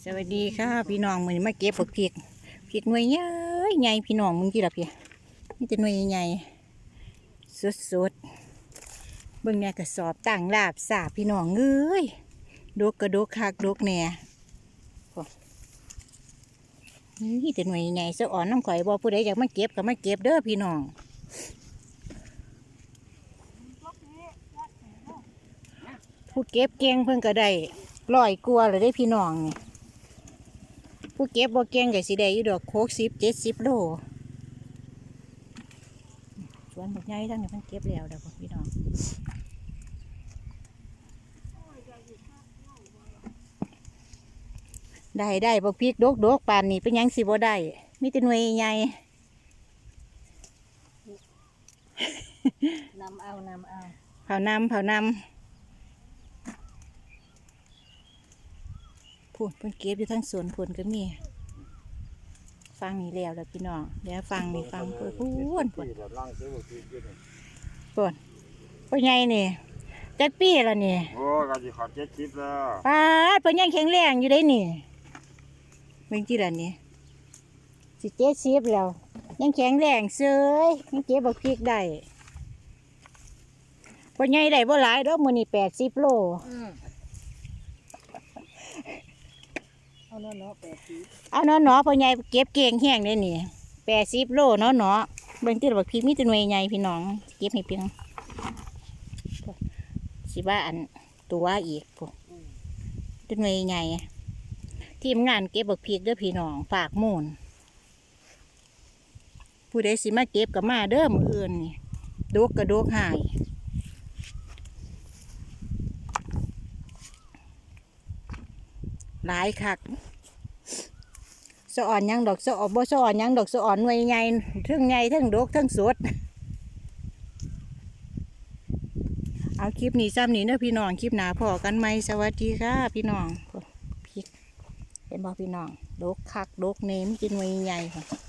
สวัสดีค่ะ พี่น้องมือมาเก็บผักเพริกเพริกหน่วยใหญ่ใหญ่พี่น้องมึงกี่ละพี่นี่จะหน่วยใหญ่สุดสุดเบิ่งเนี่ยกระสอบต่างลาบสาบพี่น้องเอ้ยดกกระดกคักดกแหน่นี่แต่หน่วยใหญ่สะอ่อนน้ำข่อยบ่ผู้ใดอยากมาเก็บก็มาเก็บเด้อพี่น้องผู้เก็บเก่งเพิ่นก็ได้ร้อยกลัวเลยได้พี่น้องนี่ ผู้เก็บบ่เก่งก็สิได้อยู่ดอกโคกสิบเจ็ดสิบโลสวนบักใหญ่ทั้งนี้เพิ่นเก็บแล้วเด้อพ่อพี่น้องได้ได้บ่พริกดกดกปานนี้เป็นหยังสิบ่ได้มีแต่หน่วยใหญ่นำเอานำเอาเผานำเผานำ พูดเพิ่นเก็บอยู่ทั้งสวนผลก็มี ฟังนี่แล้วแล้วพี่น้องเดี๋ยวฟังนี่ฟังพูดพูดพูดที่แบบล่างซื้อบุตรที่นี่พูดพ่อใหญ่นี่จักปีแล้วนี่โอ้ยก็จะขอเจ็ดสิบแล้วป้าดพ่อใหญ่แข็งแรงอยู่ได้นี่เบิ่งที่ละนี่สิเจ็ดสิบแล้ว ยังแข็งแรงเสยยังเก็บบักพริกได้พ่อใหญ่ได้บ่หลายดอกมื้อนี้แปดสิบโล เอาเนาะเนาะแปดสิบเอาเนาะเนาะพ่อใหญ่เก็บเก่งแห้งเลยนี่แปดสิบโลเนาะเนาะเบิ่งที่บักพริกมีแตัวหน่วยใหญ่พี่น้องเก็บให้เพียงสิว่าอันตัวอีกปุ๊ตัวหน่วยใหญ่ทีมงานเก็บบักพริกเด้อพี่น้องฝากหมูลผู้ใดสิมาเก็บกับมาเด้อมืออื่นนี่ดกกระดกหาย หลายคักสะอ่อนยังดอกสะอ่อนบ่สะอ่อนยังดอกสะอ่อนหน่วยใหญ่ทั้งใหญ่ทั้งดกทั้งสดเอาคลิปนี้ซ้ำนี้เนอะพี่น้องคลิปหนาพอกันไหมสวัสดีค่ะ พี่น้องพริกเห็นบ่พี่น้องดกคักดกเนมกินหน่วยใหญ่ค่ะ